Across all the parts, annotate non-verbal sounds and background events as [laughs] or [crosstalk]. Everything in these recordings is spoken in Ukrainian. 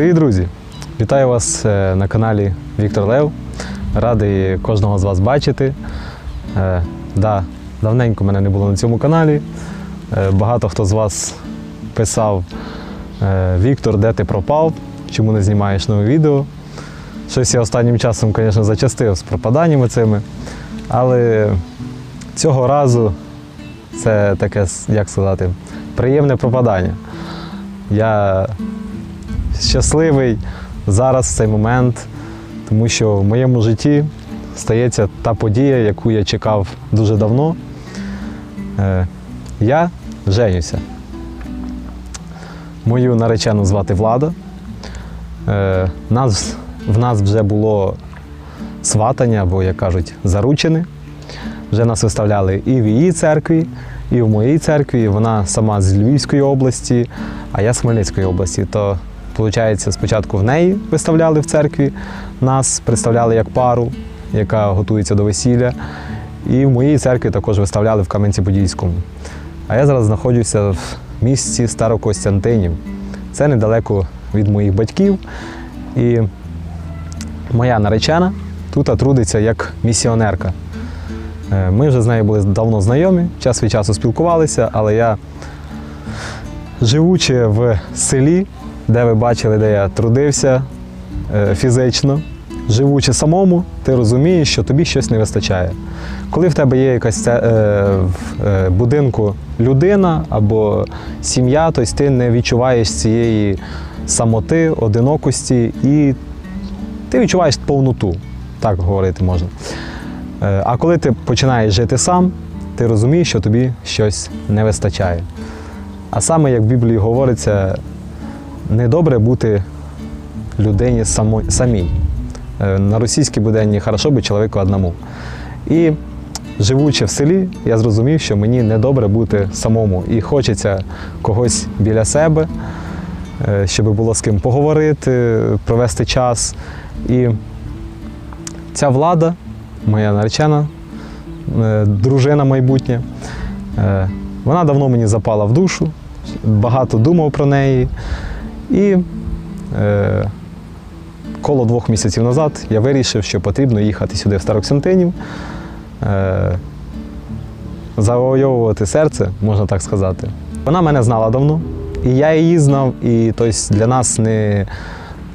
Привіт, друзі! Вітаю вас е, на каналі Віктор Лев. Радий кожного з вас бачити. Е, Да, давненько мене не було на цьому каналі. Е, Багато хто з вас писав: Віктор, де ти пропав? Чому не знімаєш нове відео? Щось я останнім часом, звісно, зачастив з пропаданнями цими. Але цього разу це таке, як сказати, приємне пропадання. Я щасливий зараз в цей момент, тому що в моєму житті стається та подія, яку я чекав дуже давно. Е, Я женюся. Мою наречену звати Влада. Е, Нас, в нас вже було сватання, або, як кажуть, заручини. Вже нас виставляли і в її церкві, і в моїй церкві. Вона сама з Львівської області, а я з Хмельницької області. То, виходить, спочатку в неї виставляли в церкві, нас представляли як пару, яка готується до весілля. І в моїй церкві також виставляли в Кам'янці-Подільському. А я зараз знаходжуся в місті Старокостянтинів. Це недалеко від моїх батьків. І моя наречена тут трудиться як місіонерка. Е, Ми вже з нею були давно знайомі, час від часу спілкувалися, але я, живучи в селі, де ви бачили, де я трудився е, фізично, живучи самому, ти розумієш, що тобі щось не вистачає. Коли в тебе є якась е, в е, будинку людина або сім'я, то ти не відчуваєш цієї самоти, одинокості і ти відчуваєш повноту, так говорити можна. Е, А коли ти починаєш жити сам, ти розумієш, що тобі щось не вистачає. А саме, як в Біблії говориться, недобре бути людині самій. Е, На російській буде не хорошо бути чоловіку одному. І живучи в селі, я зрозумів, що мені недобре бути самому. І хочеться когось біля себе, е, щоб було з ким поговорити, провести час. І ця влада, моя наречена, е, дружина майбутня, вона давно мені запала в душу, багато думав про неї. І е, коло двох місяців назад я вирішив, що потрібно їхати сюди в Староксентинів, е, завойовувати серце, можна так сказати. Вона мене знала давно, і я її знав, і тобто, для нас не,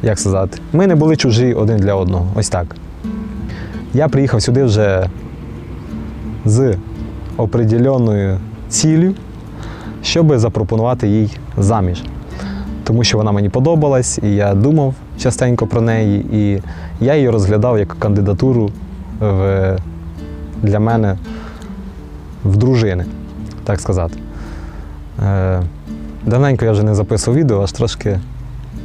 як сказати, ми не були чужі один для одного. Ось так. Я приїхав сюди вже з определеною ціллю, щоб запропонувати їй заміж. Тому що вона мені подобалась, і я думав частенько про неї, і я її розглядав як кандидатуру в, для мене в дружини, так сказати. Е, давненько я вже не записував відео, аж трошки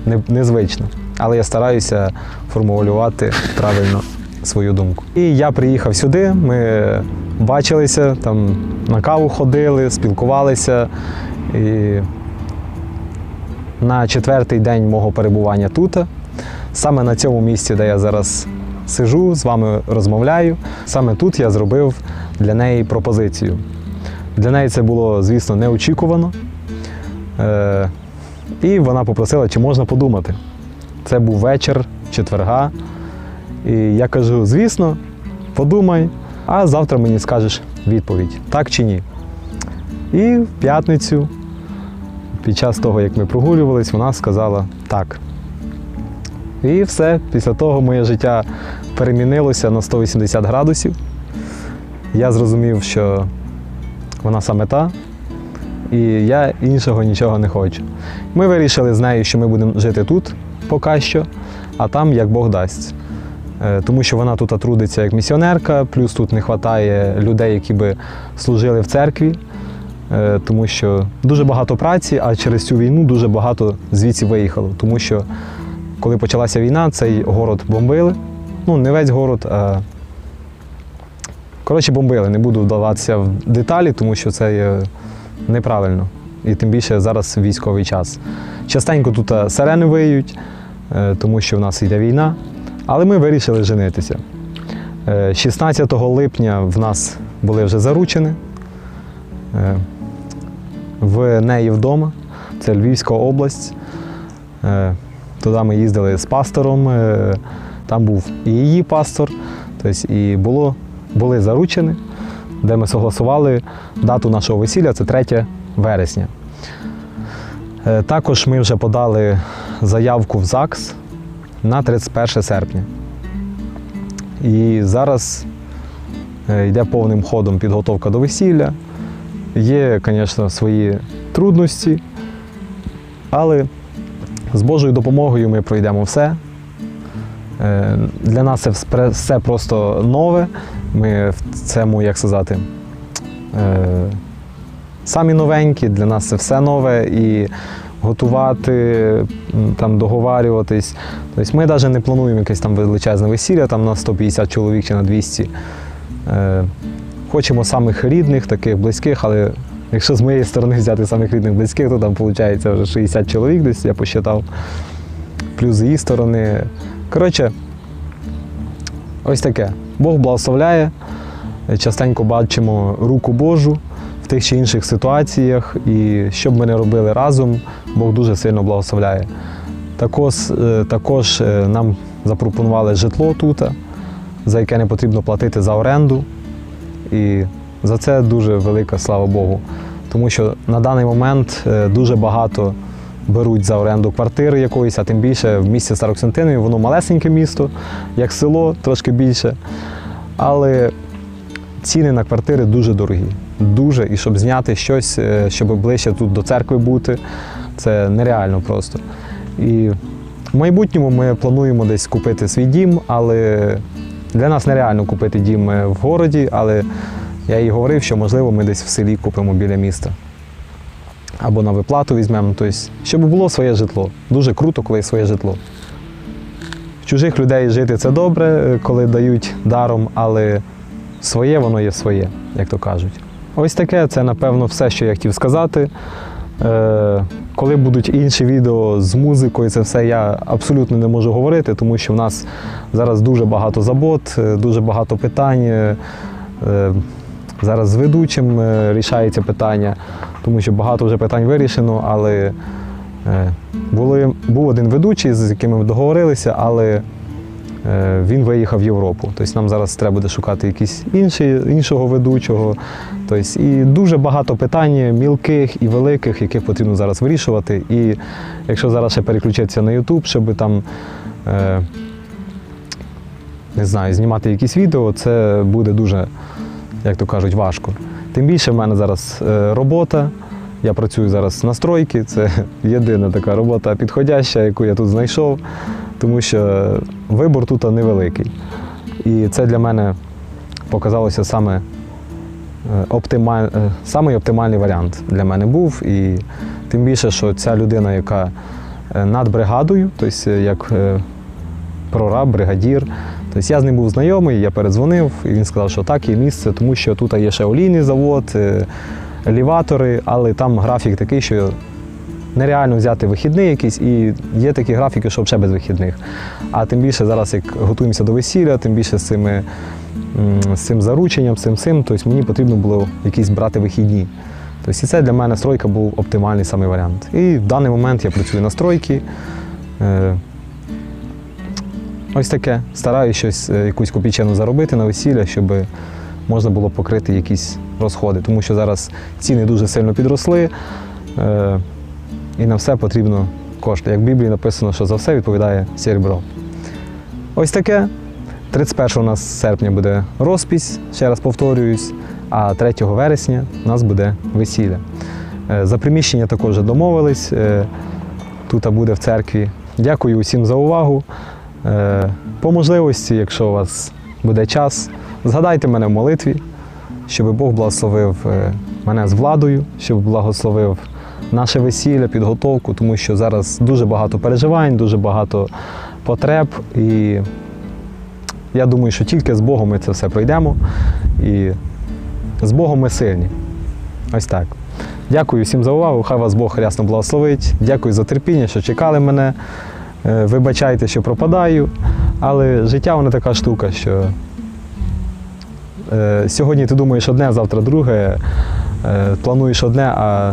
не- незвично. Але я стараюся формулювати правильно свою думку. І я приїхав сюди, ми бачилися, там на каву ходили, спілкувалися. І на четвертий день мого перебування тут, саме на цьому місці, де я зараз сижу, з вами розмовляю, саме тут я зробив для неї пропозицію. Для неї це було, звісно, неочікувано. Е, і вона попросила, чи можна подумати. Це був вечір четверга. І я кажу: звісно, подумай, а завтра мені скажеш відповідь, так чи ні. І в п'ятницю, під час того, як ми прогулювались, вона сказала так. І все, після того моє життя перемінилося на 180 градусів. Я зрозумів, що вона саме та, і я іншого нічого не хочу. Ми вирішили з нею, що ми будемо жити тут поки що, а там як Бог дасть. Е, Тому що вона тут трудиться як місіонерка, плюс тут не вистачає людей, які би служили в церкві, тому що дуже багато праці, а через цю війну дуже багато звідси виїхало. Тому що коли почалася війна, цей город бомбили. Ну, не весь город, а коротше, бомбили. Не буду вдаватися в деталі, тому що це є неправильно. І тим більше зараз військовий час. Частенько тут е, сирени виють, е, тому що в нас йде війна. Але ми вирішили женитися. Е, 16 липня в нас були вже заручені. В неї вдома, це Львівська область. Е, Туди ми їздили з пастором, е, там був і її пастор, тобто і було, були заручені, де ми согласували дату нашого весілля це 3 вересня. Е, Також ми вже подали заявку в ЗАГС на 31 серпня. І зараз йде повним ходом підготовка до весілля. Є, звісно, свої трудності, але з Божою допомогою ми пройдемо все. Е, Для нас це все просто нове. Ми в цьому, як сказати, е, самі новенькі, для нас це все нове і готувати, там, договарюватись. Тобто ми навіть не плануємо якесь там величезне весілля там, на 150 чоловік чи на 200. Хочемо самих рідних, таких близьких, але якщо з моєї сторони взяти самих рідних близьких, то там виходить вже 60 чоловік десь, я посчитав. Плюс з її сторони. Коротше, ось таке. Бог благословляє. Частенько бачимо руку Божу в тих чи інших ситуаціях. І що б ми не робили разом, Бог дуже сильно благословляє. Також, е, також е, нам запропонували житло тут, за яке не потрібно платити за оренду. І за це дуже велика слава Богу. Тому що на даний момент е, дуже багато беруть за оренду квартири якоїсь, а тим більше в місті Староксентинові, воно малесеньке місто, як село, трошки більше. Але ціни на квартири дуже дорогі. Дуже. І щоб зняти щось, е, щоб ближче тут до церкви бути, це нереально просто. І в майбутньому ми плануємо десь купити свій дім, але для нас нереально купити дім е, в городі, але я їй говорив, що можливо ми десь в селі купимо біля міста. Або на виплату візьмемо. Тобто, щоб було своє житло. Дуже круто, коли є своє житло. В чужих людей жити це добре, е, коли дають даром, але своє воно є своє, як то кажуть. Ось таке, це напевно все, що я хотів сказати. Е, коли будуть інші відео з музикою, це все я абсолютно не можу говорити, тому що в нас зараз дуже багато забот, е, дуже багато питань. Е, Зараз з ведучим рішається питання, тому що багато вже питань вирішено, але були, був один ведучий, з яким ми договорилися, але він виїхав в Європу. Тобто нам зараз треба буде шукати якийсь інший, іншого ведучого. Тобто, і дуже багато питань мілких і великих, яких потрібно зараз вирішувати. І якщо зараз ще переключитися на YouTube, щоб там. Е, не знаю, знімати якісь відео, це буде дуже, як то кажуть, важко. Тим більше в мене зараз е, робота. Я працюю зараз на стройці, це [laughs] єдина така робота підходяща, яку я тут знайшов, тому що вибор тут невеликий. І це для мене показалося саме е, оптималь... е, самий оптимальний варіант для мене був. І тим більше, що ця людина, яка е, над бригадою, тобто як прораб, бригадір. Тобто я з ним був знайомий, я передзвонив, і він сказав, що так, є місце, тому що тут є ще олійний завод, елеватори, але там графік такий, що нереально взяти вихідний якийсь, і є такі графіки, що ще без вихідних. А тим більше зараз, як готуємося до весілля, тим більше з, цими, з цим зарученням, з цим цим, тобто мені потрібно було якісь брати вихідні. Тобто і це для мене стройка був оптимальний самий варіант. І в даний момент я працюю на стройці. Е, Ось таке. Стараюсь щось, е, якусь копійчину заробити на весілля, щоб можна було покрити якісь розходи. Тому що зараз ціни дуже сильно підросли, е, і на все потрібно кошти. Як в Біблії написано, що за все відповідає серебро. Ось таке. 31 у нас серпня буде розпись, ще раз повторююсь, а 3 вересня у нас буде весілля. Е, За приміщення також домовились. е, Тут буде в церкві. Дякую усім за увагу. Е, По можливості, якщо у вас буде час, згадайте мене в молитві, щоб Бог благословив мене з владою, щоб благословив наше весілля, підготовку, тому що зараз дуже багато переживань, дуже багато потреб. І я думаю, що тільки з Богом ми це все пройдемо. І з Богом ми сильні. Ось так. Дякую всім за увагу. Хай вас Бог рясно благословить. Дякую за терпіння, що чекали мене. Е, Вибачайте, що пропадаю, але життя воно така штука, що е, сьогодні ти думаєш одне, завтра друге, е, плануєш одне, а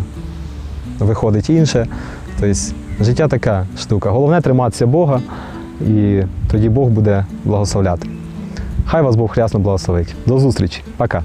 виходить інше. Тобто Життя така штука. Головне триматися Бога, і тоді Бог буде благословляти. Хай вас Бог хрясно благословить. До зустрічі. Пока.